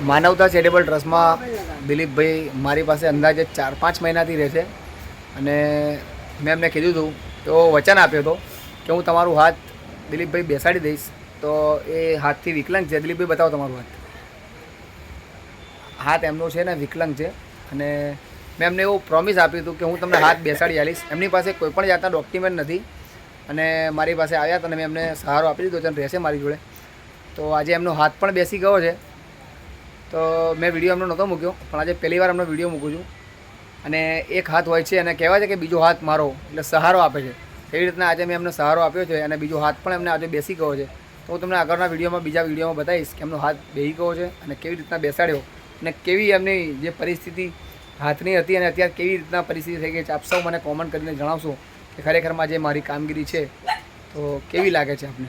માનવતા ચેરિટેબલ ટ્રસ્ટમાં દિલીપભાઈ મારી પાસે અંદાજે ચાર પાંચ મહિનાથી રહે છે. અને મેં એમને કીધું હતું તો વચન આપ્યો હતો કે હું તમારું હાથ દિલીપભાઈ બેસાડી દઈશ. તો એ હાથથી વિકલાંગ છે. દિલીપભાઈ, બતાવો તમારું હાથ. હાથ એમનો છે ને, વિકલાંગ છે. અને મેં એમને એવું પ્રોમિસ આપ્યું હતું કે હું તમને હાથ બેસાડી આલીશ. એમની પાસે કોઈ પણ જાતના ડોક્યુમેન્ટ નથી. અને મારી પાસે આવ્યા હતા મેં એમને સહારો આપી દીધો છે રહેશે મારી જોડે. તો આજે એમનો હાથ પણ બેસી ગયો છે. તો મેં વીડિયો એમનો નહોતો મૂક્યો, પણ આજે પહેલી વાર એમનો વીડિયો મૂકું છું. અને એક હાથ હોય છે, અને કહેવાય છે કે બીજો હાથ મારો, એટલે સહારો આપે છે. એવી રીતના આજે મેં એમને સહારો આપ્યો છે, અને બીજો હાથ પણ એમને આજે બેસી ગયો છે. તો હું તમને આગળના વિડીયોમાં બીજા વિડીયોમાં બતાવીશ કે એમનો હાથ બેસી ગયો છે અને કેવી રીતના બેસાડ્યો અને કેવી એમની જે પરિસ્થિતિ હાથની હતી અને અત્યારે કેવી રીતના પરિસ્થિતિ થઈ ગઈ છે, આપ સૌ મને કોમેન્ટ કરીને જણાવશો કે ખરેખરમાં જે મારી કામગીરી છે. તો કેવી લાગે છે આપને?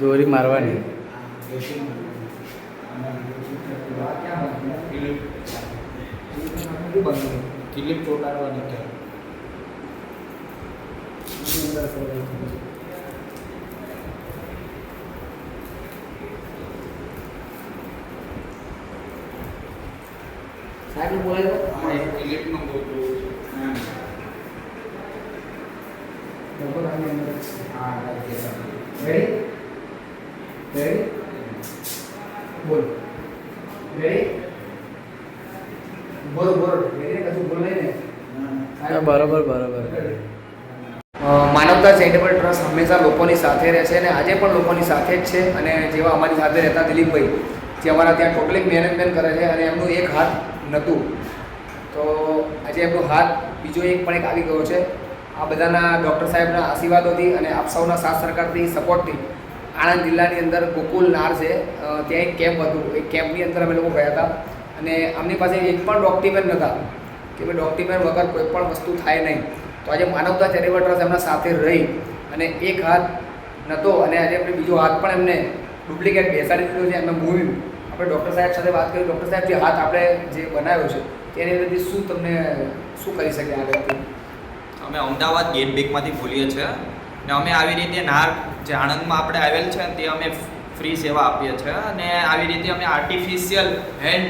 દોરી મારવાની ક્લિપ ચોટાડવાની કે સાહેબ બોલાય ક્લિપનું ગોતવું રેડી રેડી બોલ. રેડી બોલ બોલ. રેડી કશું બોલ નહીં ને? બરોબર બરોબર. માનવતા ચેરિટેબલ ટ્રસ્ટ હંમેશા લોકોની સાથે રહે છે અને આજે પણ લોકોની સાથે જ છે અને જેવા અમારી સાથે રહેતા દિલીપભાઈ જે અમારા ત્યાં ટોટલી મેનેજમેન્ટ કરે છે અને એમનું એક હાથ નહોતું તો આજે એમનો હાથ બીજો એક પણ એક આવી ગયો છે. આ બધાના ડૉક્ટર સાહેબના આશીર્વાદોથી અને આપ સૌના સાથ સરકારથી સપોર્ટથી આણંદ જિલ્લાની અંદર ગોકુલ, નાર છે. ત્યાં એક કેમ્પ હતું. એ કેમ્પની અંદર અમે લોકો ગયા હતા. અને અમની પાસે એક પણ ડોક્યુમેન્ટ નહોતા કે ભાઈ ડોક્યુમેન્ટ વગર કોઈ પણ વસ્તુ થાય નહીં. તો આજે માનવતા ચેરિટેબલ ટ્રસ્ટ એમના સાથે રહી અને એક હાથ નહોતો અને આજે આપણે બીજો હાથ પણ એમને ડુપ્લિકેટ બેસાડી દીધો છે એમને મૂવ્યું આપણે ડૉક્ટર સાહેબ સાથે વાત કરી. ડૉક્ટર સાહેબ જે હાથ આપણે જે બનાવ્યો છે, તેની અંદરથી શું તમને શું કરી શકે આ વ્યક્તિ? અમે અમદાવાદ ગેટ બેકમાંથી બોલીએ છીએ. ને અમે આવી રીતે નાર જે આણંદમાં આપણે આવેલ છે તે અમે ફ્રી સેવા આપીએ છીએ. અને આવી રીતે અમે આર્ટિફિશિયલ હેન્ડ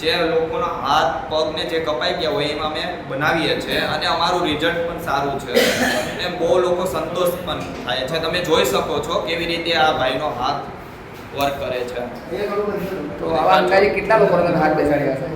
જે લોકોનો હાથ પગને જે કપાઈ ગયા હોય એમાં અમે બનાવીએ છીએ. અને અમારું રિઝલ્ટ પણ સારું છે. અને બહુ લોકો સંતોષ પણ થાય છે. તમે જોઈ શકો છો કેવી રીતે આ ભાઈનો હાથ વર્ક કરે છે. તો આવા અંદાજે કેટલા લોકો હાથ બેસાડ્યા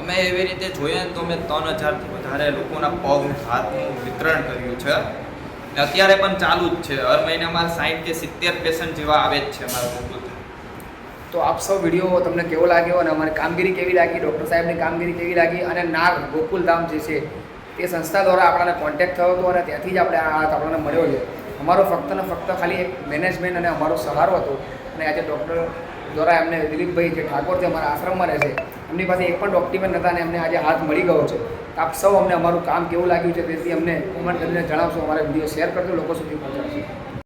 અમે એવી રીતે જોઈએ તો અમે ત્રણ હજારથી વધારે લોકોના પગ હાથનું વિતરણ કર્યું છે. અત્યારે પણ ચાલુ જ છે. હર મહિને અમારે સાઠ કે સિત્તેર પેશન્ટ જેવા આવે જ છે અમારા ગોકુલ તો આપ સૌ વીડિયો તમને કેવો લાગ્યો અને અમારી કામગીરી કેવી લાગી? ડૉક્ટર સાહેબની કામગીરી કેવી લાગી? અને નાગ ગોકુલધામ જે છે, તે સંસ્થા દ્વારા આપણને કોન્ટેક્ટ થયો હતો અને ત્યાંથી જ આપણે આ આપણને મળ્યો છે. અમારો ફક્ત ને ફક્ત ખાલી એક મેનેજમેન્ટ અને અમારો સહારો હતો. અને આજે ડૉક્ટર દ્વારા એમને દિલીપભાઈ જે ઠાકોર છે અમારા આશ્રમમાં રહે છે એમની પાસે એક પણ ડોક્યુમેન્ટ નહોતા અને અમને આજે હાથ મળી ગયો છે. આપ સૌ અમને અમારું કામ કેવું લાગ્યું છે તેથી અમને કોમેન્ટ કરીને જણાવશો, અમારા વીડિયો શેર કરજો, લોકો સુધી પહોંચાડશો.